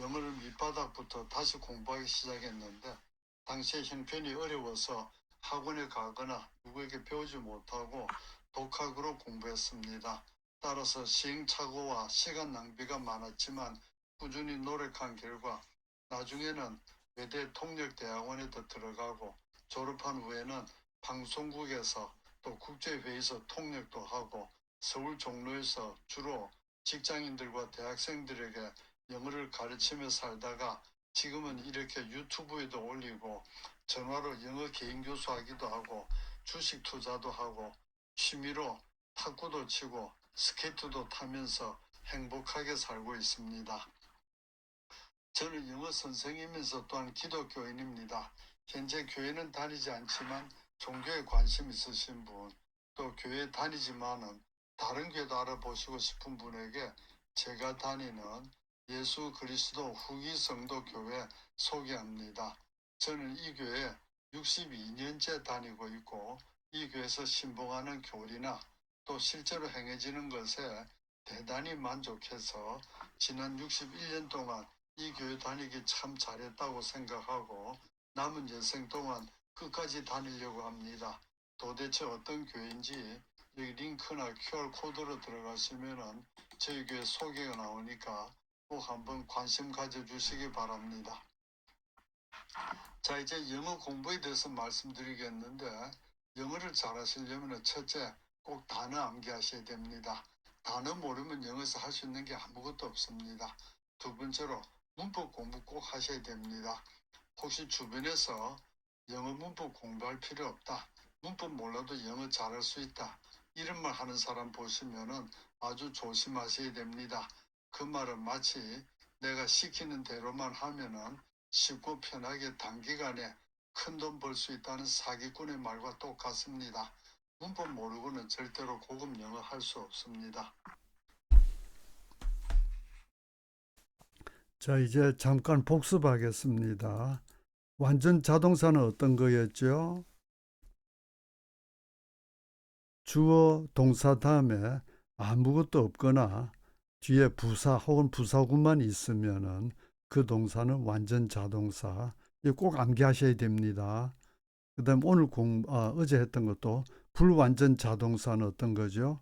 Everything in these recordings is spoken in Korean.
영어를 밑바닥부터 다시 공부하기 시작했는데 당시에 형편이 어려워서 학원에 가거나 누구에게 배우지 못하고 독학으로 공부했습니다. 따라서 시행착오와 시간 낭비가 많았지만 꾸준히 노력한 결과 나중에는 외대 통역대학원에도 들어가고 졸업한 후에는 방송국에서 또 국제회의에서 통역도 하고 서울 종로에서 주로 직장인들과 대학생들에게 영어를 가르치며 살다가 지금은 이렇게 유튜브에도 올리고 전화로 영어 개인 교수하기도 하고 주식 투자도 하고 취미로 탁구도 치고 스케이트도 타면서 행복하게 살고 있습니다. 저는 영어 선생이면서 또한 기독교인입니다. 현재 교회는 다니지 않지만 종교에 관심 있으신 분, 또 교회 다니지만은 다른 교회도 알아보시고 싶은 분에게 제가 다니는 예수 그리스도 후기 성도 교회 소개합니다. 저는 이 교회 62년째 다니고 있고 이 교회에서 신봉하는 교리나 또 실제로 행해지는 것에 대단히 만족해서 지난 61년 동안 이 교회 다니기 참 잘했다고 생각하고 남은 여생 동안 끝까지 다니려고 합니다. 도대체 어떤 교회인지 여기 링크나 QR 코드로 들어가시면은 저희 교회 소개가 나오니까 꼭 한번 관심 가져주시기 바랍니다. 자, 이제 영어 공부에 대해서 말씀드리겠는데, 영어를 잘하시려면 첫째, 꼭 단어 암기하셔야 됩니다. 단어 모르면 영어에서 할 수 있는 게 아무것도 없습니다. 두 번째로, 문법 공부 꼭 하셔야 됩니다. 혹시 주변에서 영어 문법 공부할 필요 없다. 문법 몰라도 영어 잘할 수 있다. 이런 말 하는 사람 보시면은 아주 조심하셔야 됩니다. 그 말은 마치 내가 시키는 대로만 하면은 쉽고 편하게 단기간에 큰 돈 벌 수 있다는 사기꾼의 말과 똑같습니다. 문법 모르고는 절대로 고급 영어 할 수 없습니다. 자, 이제 잠깐 복습하겠습니다. 완전 자동사는 어떤 거였죠? 주어 동사 다음에 아무것도 없거나 뒤에 부사 혹은 부사구만 있으면은 그 동사는 완전 자동사. 꼭 암기하셔야 됩니다. 그다음 오늘 공 아, 어제 했던 것도 불완전 자동사는 어떤 거죠?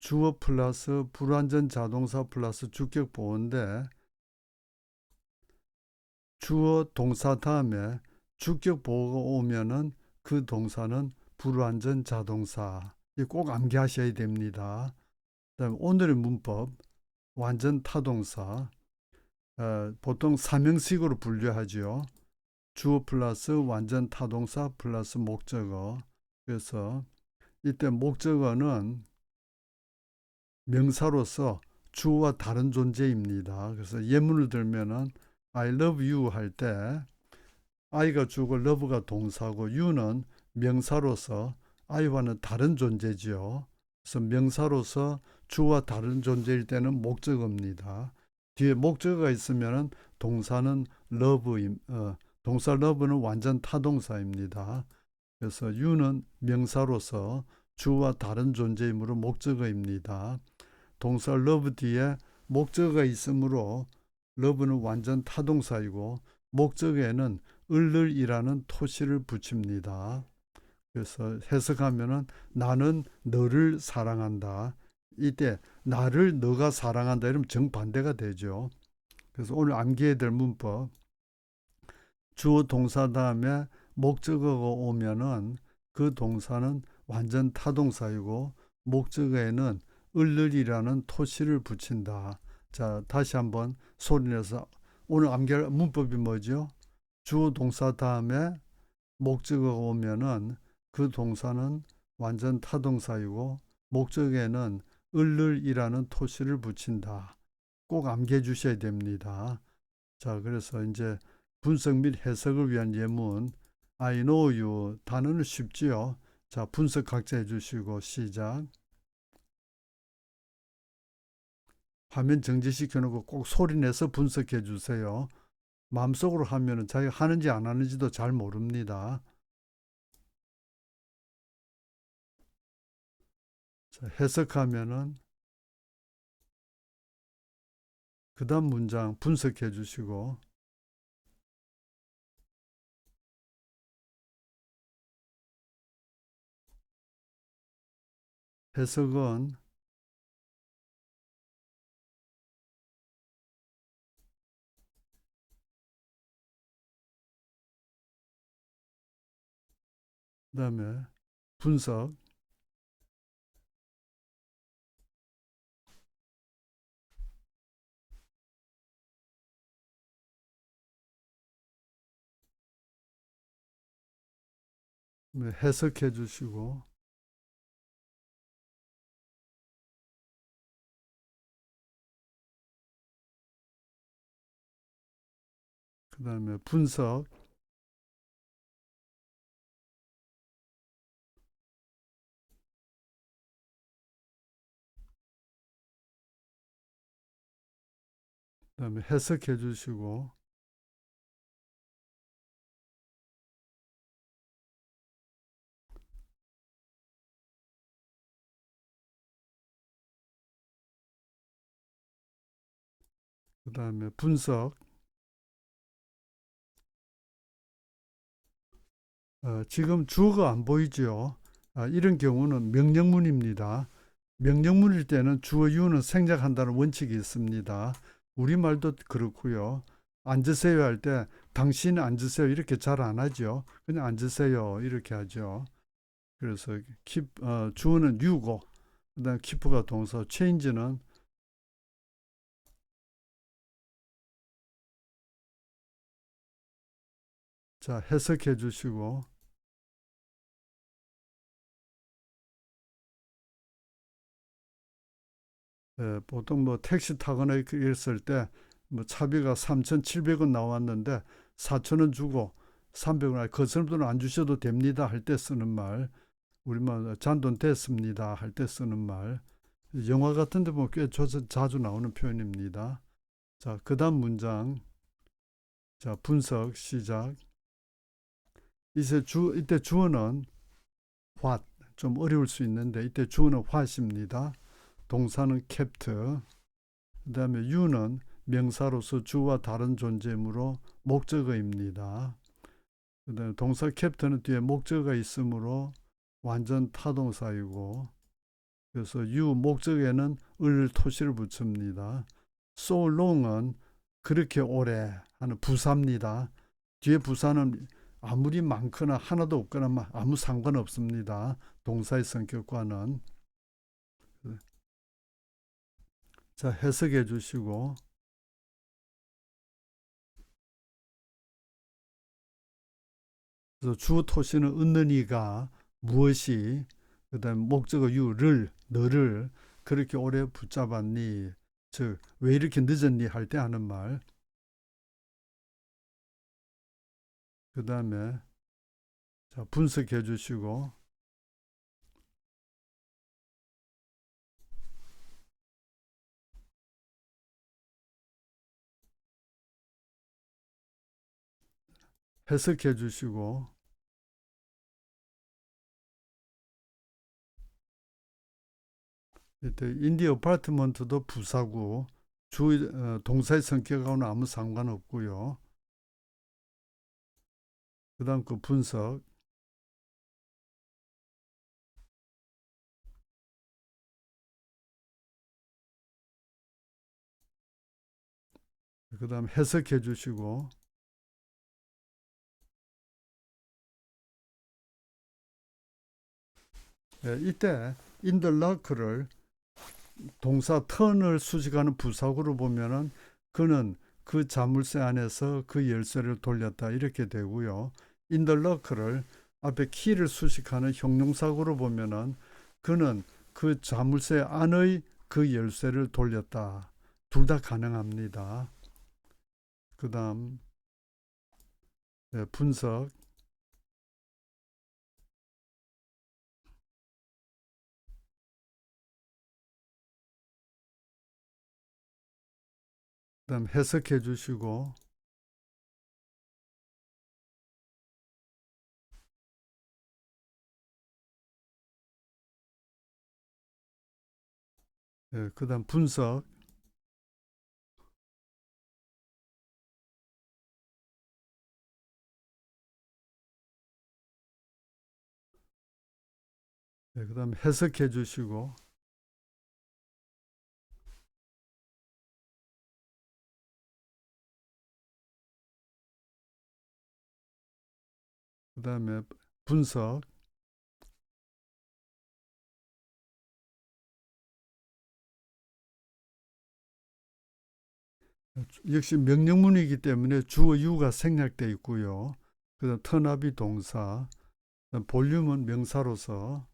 주어 플러스 불완전 자동사 플러스 주격 보호인데 주어 동사 다음에 주격 보호가 오면은 그 동사는 불완전 자동사. 꼭 암기하셔야 됩니다. 그다음 오늘의 문법 완전 타동사 어, 보통 사명식으로 분류하죠. 주어 플러스 완전 타동사 플러스 목적어. 그래서 이때 목적어는 명사로서 주어와 다른 존재입니다. 그래서 예문을 들면은 I love you 할 때 I가 주고 love가 동사고 you는 명사로서 I와는 다른 존재지요. 그래서 명사로서 주와 다른 존재일 때는 목적어입니다. 뒤에 목적어가 있으면은 동사는 love, 어, 동사 love는 완전 타동사입니다. 그래서 you는 명사로서 주와 다른 존재이므로 목적어입니다. 동사 love 뒤에 목적어가 있으므로 love는 완전 타동사이고 목적어에는 을을이라는 토시를 붙입니다. 그래서 해석하면은 나는 너를 사랑한다. 이때 나를 너가 사랑한다 이러면 정반대가 되죠. 그래서 오늘 암기해야 될 문법 주어 동사 다음에 목적어가 오면은 그 동사는 완전 타동사이고 목적어에는 을을이라는 토시를 붙인다. 자, 다시 한번 소리내서 오늘 암기할 문법이 뭐죠? 주어 동사 다음에 목적어가 오면은 그 동사는 완전 타동사이고 목적에는 을을이라는 토시를 붙인다. 꼭 암기해 주셔야 됩니다. 자, 그래서 이제 분석 및 해석을 위한 예문 I know you 단어는 쉽지요. 자, 분석 각자 해 주시고 시작. 화면 정지시켜 놓고 꼭 소리 내서 분석해 주세요. 마음속으로 하면은 자기가 하는지 안 하는지도 잘 모릅니다. 해석하면은 그 다음 문장 분석해 주시고. 해석은 그 다음에 분석 해석해 주시고. 그 다음에 분석. 그 다음에 해석해 주시고 그 다음에 분석 어, 지금 주어가 안 보이죠? 아, 이런 경우는 명령문입니다. 명령문일 때는 주어 유는 생략한다는 원칙이 있습니다. 우리말도 그렇고요. 앉으세요 할 때 당신 앉으세요 이렇게 잘 안 하죠. 그냥 앉으세요 이렇게 하죠. 그래서 키, 어, 주어는 유고 그다음 키프가 동사, 체인지는 자 해석해 주시고. 예, 보통 뭐 택시 타거나 했을 때 뭐 차비가 3,700원 나왔는데 4,000원 주고 300원 그 사람들은 안 주셔도 됩니다 할 때 쓰는 말. 우리말 잔돈 됐습니다 할 때 쓰는 말. 영화 같은 데 보면 꽤 자주, 나오는 표현입니다. 자, 그 다음 문장. 자, 분석 시작 이제 주 이때 주어는 what 좀 어려울 수 있는데 이때 주어는 what입니다. 동사는 kept 그 다음에 you는 명사로서 주와 다른 존재이므로 목적어입니다. 그 다음에 동사 캡트는 뒤에 목적어가 있으므로 완전 타동사이고 그래서 you 목적에는 을 토시를 붙입니다. so long은 그렇게 오래 하는 부사입니다. 뒤에 부사는 아무리 많거나 하나도 없거나 마- 아무 상관없습니다. 동사의 성격과는. 자 해석해 주시고. 주 토시는 얻는 이가 무엇이 그다음 목적어 유를 너를 그렇게 오래 붙잡았니? 즉 왜 이렇게 늦었니? 할 때 하는 말 그 다음에 자 분석해 주시고 해석해 주시고 이때 인디 어파트먼트도 부사고 주 어, 동사의 성격하고는 아무 상관없고요. 그 다음 그 분석. 그 다음 해석해 주시고. 예, 이때 인더러크를 동사 턴을 수식하는 부사구로 보면은 그는 그 자물쇠 안에서 그 열쇠를 돌렸다. 이렇게 되고요. 인더러크를 앞에 키를 수식하는 형용사구로 보면은 그는 그 자물쇠 안의 그 열쇠를 돌렸다. 둘 다 가능합니다. 그 다음 예, 분석 그 다음 해석해 주시고 예, 그 다음 분석. 네, 그 다음 해석해 주시고. 그 다음에 분석 역시 명령문이기 때문에 주어 유가 생략되어 있고요. 그 다음 턴압이 동사 그다음 볼륨은 명사로서.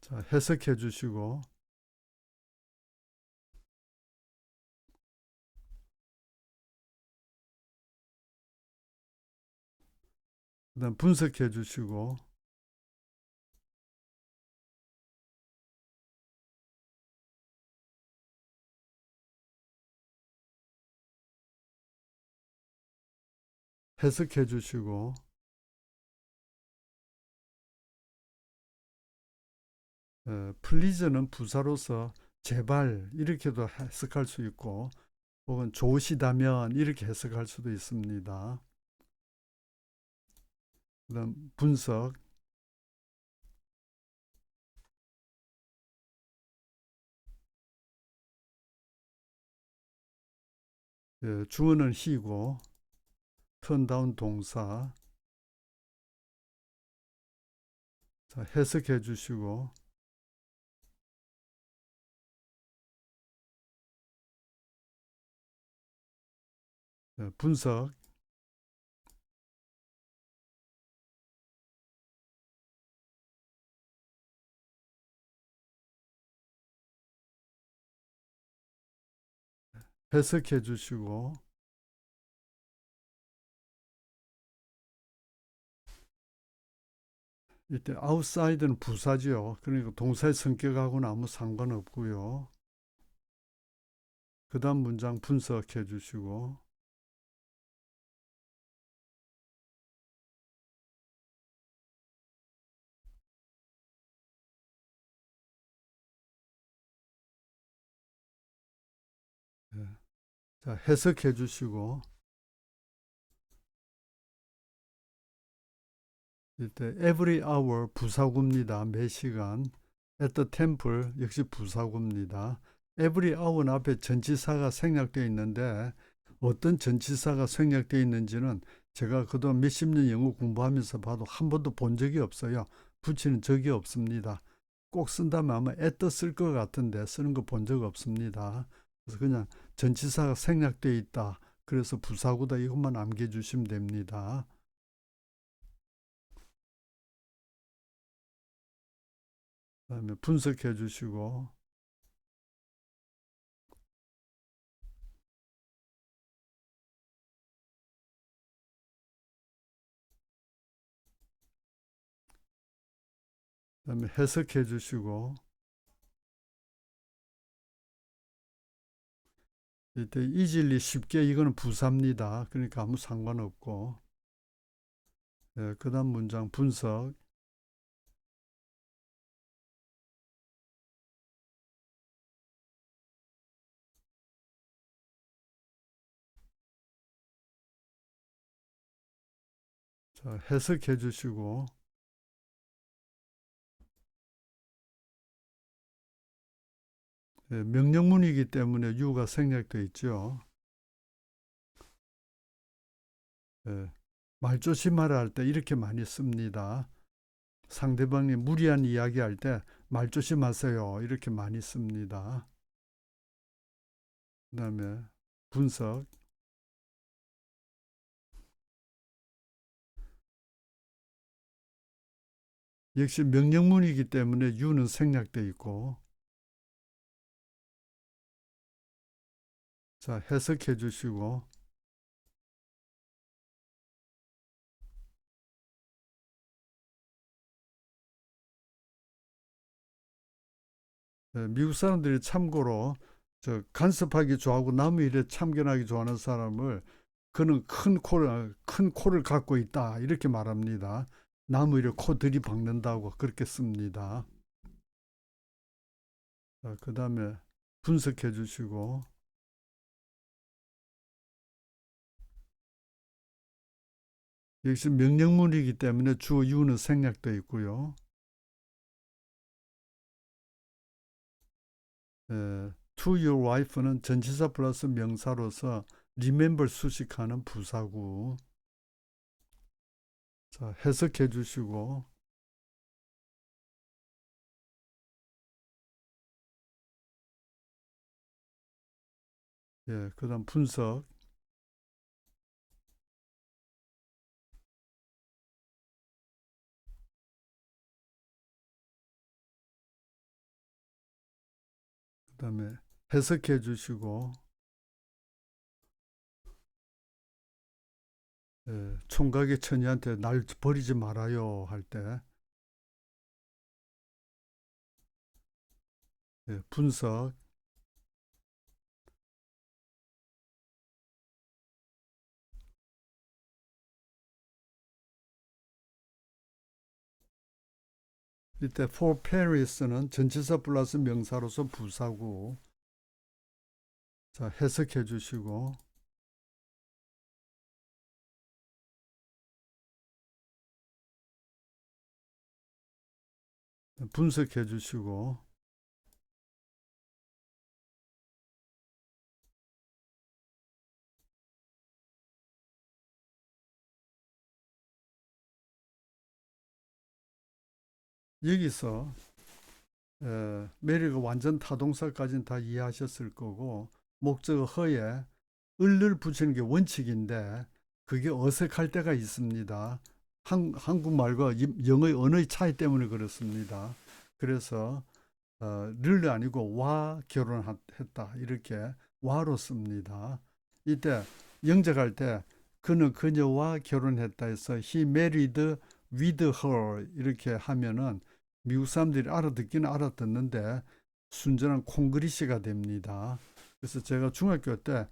자, 해석해 주시고. 그다음 분석해 주시고 해석해 주시고. 어, 플리즈는 부사로서 제발 이렇게도 해석할 수 있고 혹은 좋으시다면 이렇게 해석할 수도 있습니다. 그다음 분석. 예, 주어는 he고 턴다운 동사. 자, 해석해 주시고. 예, 분석. 해석해 주시고 이때 outside는 부사지요. 그러니까 동사의 성격하고는 아무 상관없고요. 그 다음 문장 분석해 주시고 예. 자, 해석해 주시고 이때 every hour 부사구입니다. 매 시간 at the temple 역시 부사구입니다. every hour는 앞에 전치사가 생략되어 있는데 어떤 전치사가 생략되어 있는지는 제가 그동안 몇십 년 영어 공부하면서 봐도 한 번도 본 적이 없어요. 붙이는 적이 없습니다. 꼭 쓴다면 아마 at 쓸것 같은데 쓰는 거 본 적 없습니다. 그래서 그냥 전치사가 생략되어 있다. 그래서 부사구다 이것만 암기해 주시면 됩니다. 그다음에 분석해 주시고. 그다음에 해석해 주시고. 이때 이질리 쉽게 이거는 부사입니다. 그러니까 아무 상관없고. 예, 그 다음 문장 분석 자, 해석해 주시고 예, 명령문이기 때문에 유가 생략되어 있죠. 예, 말 조심하라 할 때 이렇게 많이 씁니다. 상대방이 무리한 이야기 할때 말 조심하세요. 이렇게 많이 씁니다. 그 다음에 분석 역시 명령문이기 때문에 유는 생략되어 있고 자, 해석해 주시고 예, 미국 사람들이 참고로 저 간섭하기 좋아하고 나무 일에 참견하기 좋아하는 사람을 그는 큰 코를 큰 코를 갖고 있다 이렇게 말합니다. 나무 일에 코 들이 박는다고 그렇게 씁니다. 자, 그 다음에 분석해 주시고 역시 명령문이기 때문에 주어 유는 생략되어 있고요. 에, to your wife는 전치사 플러스 명사로서 remember 수식하는 부사구. 자, 해석해 주시고 예, 그다음 분석. 그다음에 해석해 주시고 예, 총각의 처녀한테 날 버리지 말아요 할 때. 예, 분석. 이때 for Paris는 전치사 플러스 명사로서 부사고 자 해석해 주시고 분석해 주시고 여기서 에, 메리가 완전 타동사까지는 다 이해하셨을 거고 목적 허에 을을 붙이는 게 원칙인데 그게 어색할 때가 있습니다. 한, 한국말과 이- 영어의 언어의 차이 때문에 그렇습니다. 그래서 어, 를 아니고 와 결혼했다 이렇게 와로 씁니다. 이때 영작할 때 그는 그녀와 결혼했다 해서 he married with her 이렇게 하면은 미국 사람들이 알아듣기는 알아듣는데 순전한 콩그리시가 됩니다. 그래서 제가 중학교 때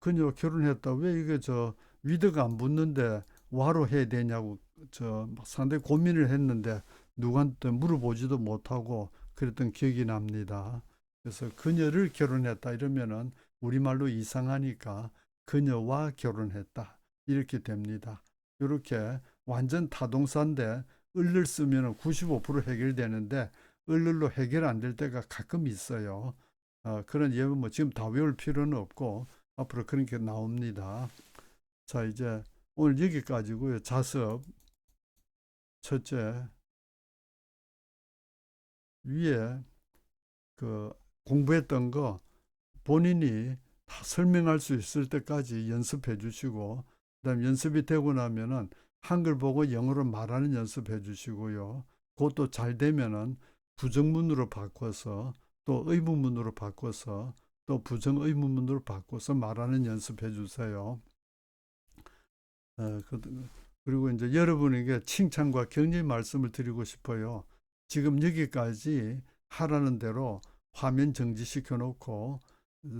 그녀 결혼했다 왜 이게 저 위드가 안 붙는데 와로 해야 되냐고 저 상당히 고민을 했는데 누구한테 물어보지도 못하고 그랬던 기억이 납니다. 그래서 그녀를 결혼했다 이러면은 우리말로 이상하니까 그녀와 결혼했다 이렇게 됩니다. 이렇게 완전 타동사인데 을을 쓰면 95% 해결되는데 을을로 해결 안 될 때가 가끔 있어요. 어, 그런 예문 뭐 지금 다 외울 필요는 없고 앞으로 그런 게 나옵니다. 자 이제 오늘 여기까지고요. 자습 첫째 위에 그 공부했던 거 본인이 다 설명할 수 있을 때까지 연습해 주시고 그 다음 연습이 되고 나면은 한글 보고 영어로 말하는 연습해 주시고요. 그것도 잘 되면은 부정문으로 바꿔서 또 의문문으로 바꿔서 또 부정의문문으로 바꿔서 말하는 연습해 주세요. 어, 그- 그리고 이제 여러분에게 칭찬과 격려의 말씀을 드리고 싶어요. 지금 여기까지 하라는 대로 화면 정지시켜 놓고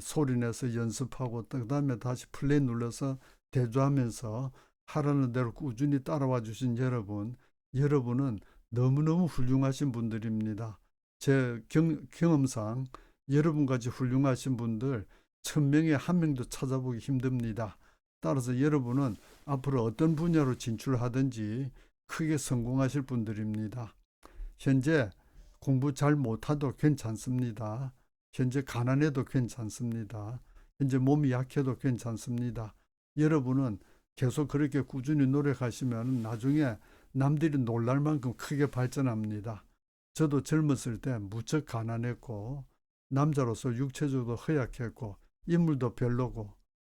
소리 내서 연습하고 그 다음에 다시 플레이 눌러서 대조하면서 하라는 대로 꾸준히 따라와 주신 여러분, 여러분은 너무너무 훌륭하신 분들입니다. 제 경, 경험상 여러분같이 훌륭하신 분들 천명에 한 명도 찾아보기 힘듭니다. 따라서 여러분은 앞으로 어떤 분야로 진출하든지 크게 성공하실 분들입니다. 현재 공부 잘 못해도 괜찮습니다. 현재 가난해도 괜찮습니다. 현재 몸이 약해도 괜찮습니다. 여러분은 계속 그렇게 꾸준히 노력하시면 나중에 남들이 놀랄 만큼 크게 발전합니다. 저도 젊었을 때 무척 가난했고 남자로서 육체적으로 허약했고 인물도 별로고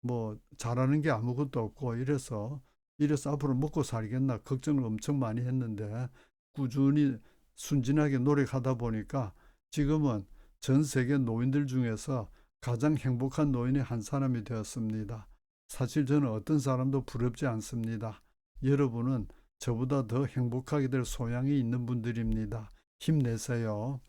뭐 잘하는 게 아무것도 없고 이래서 이래서 앞으로 먹고 살겠나 걱정을 엄청 많이 했는데 꾸준히 순진하게 노력하다 보니까 지금은 전 세계 노인들 중에서 가장 행복한 노인의 한 사람이 되었습니다. 사실 저는 어떤 사람도 부럽지 않습니다. 여러분은 저보다 더 행복하게 될 소양이 있는 분들입니다. 힘내세요.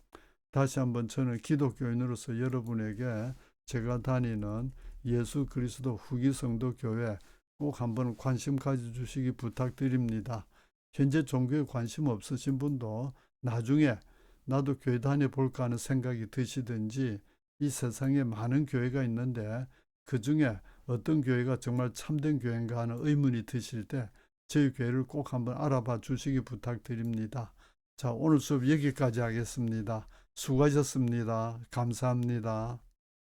다시 한번 저는 기독교인으로서 여러분에게 제가 다니는 예수 그리스도 후기 성도 교회 꼭 한번 관심 가져주시기 부탁드립니다. 현재 종교에 관심 없으신 분도 나중에 나도 교회 다녀볼까 하는 생각이 드시든지 이 세상에 많은 교회가 있는데 그 중에 어떤 교회가 정말 참된 교회인가 하는 의문이 드실 때 저희 교회를 꼭 한번 알아봐 주시기 부탁드립니다. 자, 오늘 수업 여기까지 하겠습니다. 수고하셨습니다. 감사합니다.